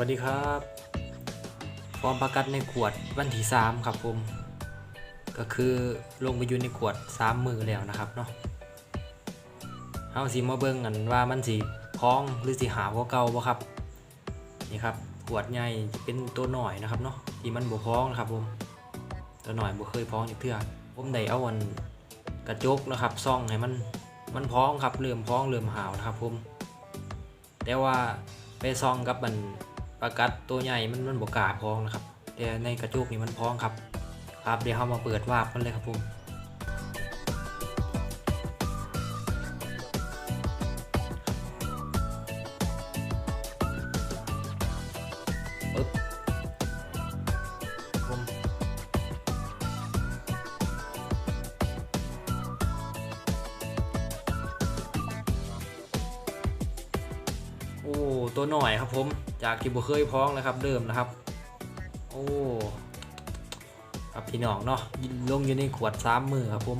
วัสดีครับฟอร์มประกัดในขวดวันที่สามครับผม ก็คือลงไปอยู่ในขวดสามมือแล้วนะครับเนาะเฮาสิมาเบิ่งกันว่ามันสิพ้องหรือสิหาวกว่าเก่าบ่ครับนี่ครับขวดใหญ่จะเป็นตัวหน่อยนะครับเนาะที่มันบ่พ้องนะครับผมตัวหน่อยบ่เคยพ้องอีกเทื่อผมได้เอาอันกระจกนะครับซ่องให้มันมันพ้องครับเริ่มพ้องเริ่มหาวนะครับผมแต่ว่าไปซองกับมัน ประกัดตัวใหญ่มันมันบกกาพองนะครับแต่ในกระจุกนี่มันพองครับ ครับเดี๋ยวเรามาเปิดวาบกันเลยครับผม โอ้ ตัวหน่อยครับผม จากที่บ่เคยพ้องนะครับ เดิมนะครับ โอ้ ครับพี่น้องเนาะลงอยู่ในขวดสามมือครับผม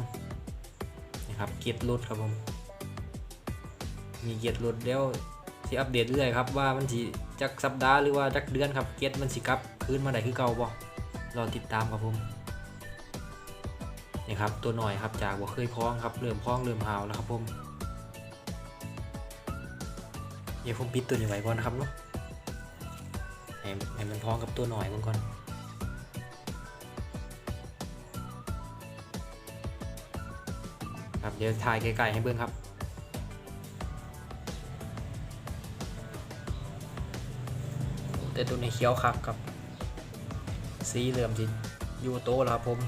นี่ครับ เกียร์รถครับผม มีเกียร์รถเดี๋ยวที่อัปเดตเรื่อยครับว่ามันสิจักสัปดาห์หรือว่าจักเดือนครับเกียร์มันสิกลับคืนมาได้คือเก่าบ่รอติดตามครับผมนี่ครับตัวหน่อยครับจากว่เคยพ้องครับเริ่มพ้องเริ่มหาวแล้วครับผม เดี๋ยวผมปิดตัวนี้ไว้ก่อนนะครับเนาะให้ให้มันพ้องกับตัวหน่อยมันก่อนครับเดี๋ยวถ่ายไกลๆให้เบิ้งครับแต่ตัวนี้เขียวครับครับ สีเหลือมจิยูโตแล้วครับผม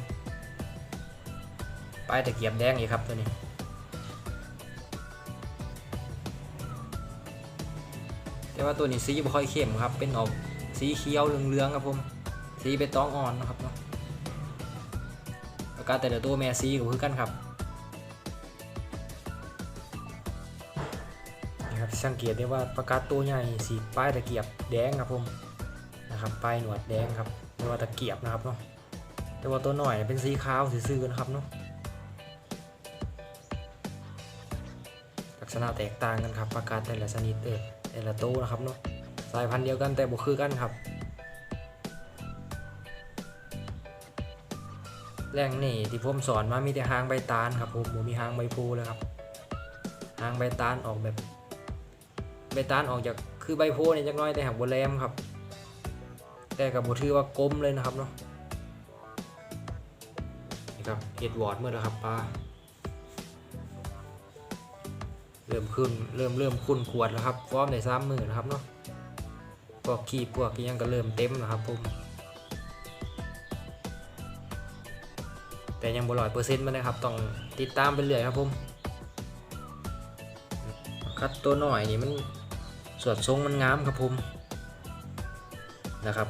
ป้ายตะเกียบแดงอีกครับตัวนี้ แต่ว่าตัวนี้สีไม่ค่อยเข้มครับ เป็นออกสีเขียวเหลืองๆครับผม สีเป็นต้องอ่อนนะครับเนาะแล้วก็แต่ละตัวแม่สีก็คือกันครับนะครับสังเกตได้ว่าประกาศตัวใหญ่สีป้ายตะเกียบแดงครับผมนะครับป้ายหนวดแดงครับไม่ว่าตะเกียบนะครับเนาะแต่ว่าตัวหน่อยเป็นสีขาวซื่อๆนะครับเนาะลักษณะแตกต่างกันครับประกาศแต่ละชนิดเออ แต่ละตัวนะครับเนาะสายพันธุ์เดียวกันแต่บ่คือกันครับ แรงนี่ที่ผมสอนมามีแต่หางใบตาลครับผมมีหางใบพูเลยครับหางใบตาลออกแบบ ใบตาลออกจากคือใบโพเนี่ยจักน้อยแต่หักบัวแหลมครับ แต่กับบัถือว่ากลมเลยนะครับเนาะนี่ครับเอ็ดวอร์ดเมื่อแล้วครับปลา เริ่มขึ้นเริ่มเริ่มคุ้นขวดแล้วครับฟอร์มในสามมือนะครับเนาะพวกขี้พวกยังก็เริ่มเต็มนะครับผมแต่ยังบ่ร้อยเปอร์เซ็นต์มาเลยครับต้องติดตามไปเรื่อยครับผมคัดตัวหน่อยนี่มันสวนทรงมันงามครับผมนะครับ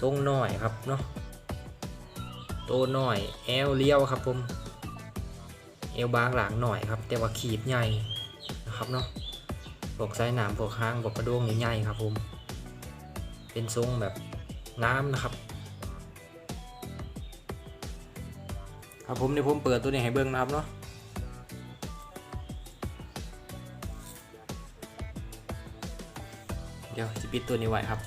ทรงหน่อยครับเนาะโตหน่อยแอลเลี้ยวครับผม เอวบางหลังหน่อยครับ แต่ว่าขีดใหญ่นะครับเนาะพวกไส้หนามพวกห้างพวกกระด้งใหญ่ๆครับผมเป็นทรงแบบงามนะครับ ครับผมเดี๋ยวผมเปิดตัวนี้ให้เบิ้งนะครับเนาะเดี๋ยวจะปิดตัวนี้ไว้ครับ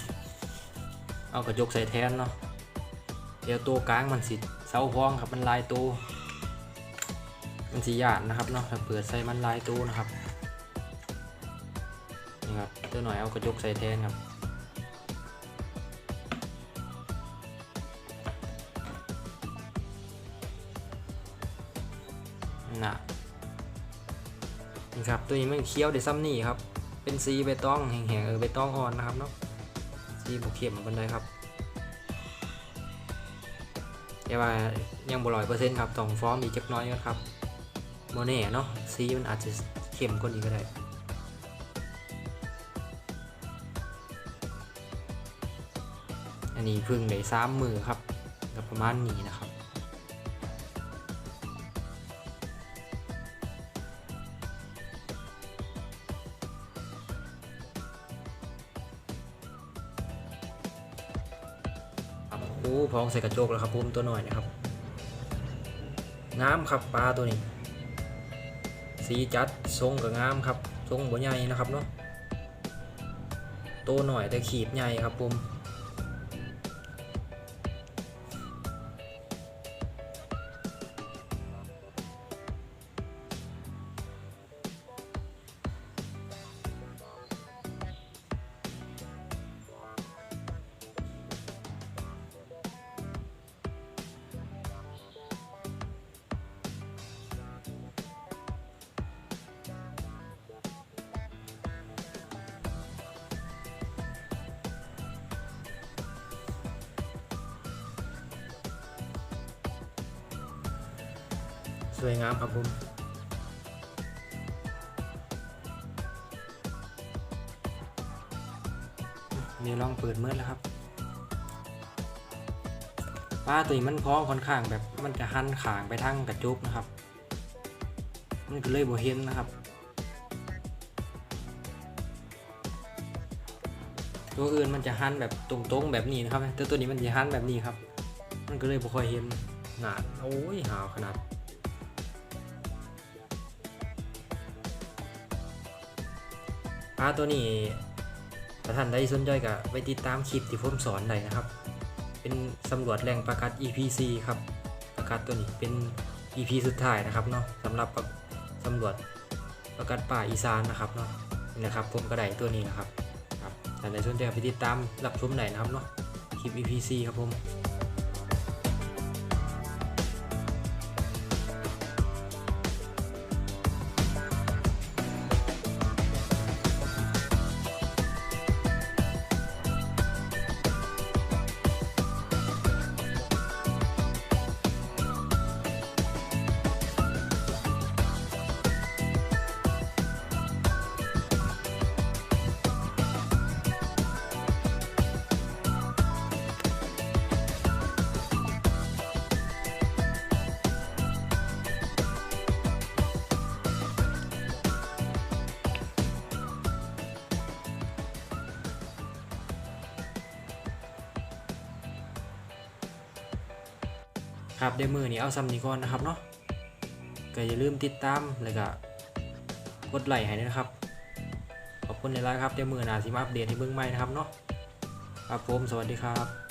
เอากระจกใส่แทนเนาะเดี๋ยวตัวกลางมันสิเสาพ้องครับมันลายตัว มันสีหยาดนะครับเนาะถ้าเปิดใส่มันลายตัวนะครับนี่ครับตัวหน่อยเอากระจกใส่แทนครับน่ะนี่ครับตัวนี้มันเคี้ยวได้ซ้ำนี่ครับ เป็นสีใบตองแห้งๆเออใบตองอ่อนนะครับเนาะสีบุกเข้มบันไดครับแต่ว่ายังบ่ร้อยเปอร์เซ็นต์ครับต้องฟอร์มอีกจักน้อยก่อนครับ โมเน่เนาะสีมันอาจจะเข้มกว่านี้ก็ได้อันนี้พึ่งได้สามมือครับกับประมาณนี้นะครับ โอ้พองใส่กระจกแล้วครับผมตัวหน่อยนะครับ งามครับปลาตัวนี้ สีจัดทรงกับงามครับทรงบัวใหญ่นะครับเนาะโตหน่อยแต่ขีดใหญ่ครับผม สวยงามครับผมนี่ลองเปิดเมื่อแล้วครับปลาตัวนี้มันพ้องค่อนข้างแบบมันจะหันขางไปทางกระจุกนะครับ มันก็เลยบเห็นนะครับ ตัวอื่นมันจะหันแบบตรงๆแบบนี้นะครับแต่ตัวนี้มันจะหันแบบนี้ครับ มันก็เลยบ่ค่อยเห็นหนาดโอ้ยหาวขนาด ปลาตัวนี้ถ้าท่านใดสนใจก็ไปติดตามคลิปที่ผมสอนได้นะครับ เป็นสำรวจแหล่งประกัด EPC ครับประกัดตัวนี้เป็น EP สุดท้ายนะครับเนาะสำหรับสำรวจประกัดป่าอีสานนะครับเนาะนี่นะครับผมก็ได้ตัวนี้นะครับครับท่านใดสนใจก็ไปติดตามรับชมได้นะครับเนาะคลิป EPC ครับผม ครับเดมือนี้เอาซัมนี้ก่อนนะครับเนาะก็อย่าลืมติดตามแล้วก็กดไลค์ให้ด้วยนะครับ ขอบคุณในไลน์ครับเดมือหนาสิมาอัปเดตให้เบื้องใหม่นะครับเนาะครับผมสวัสดีครับ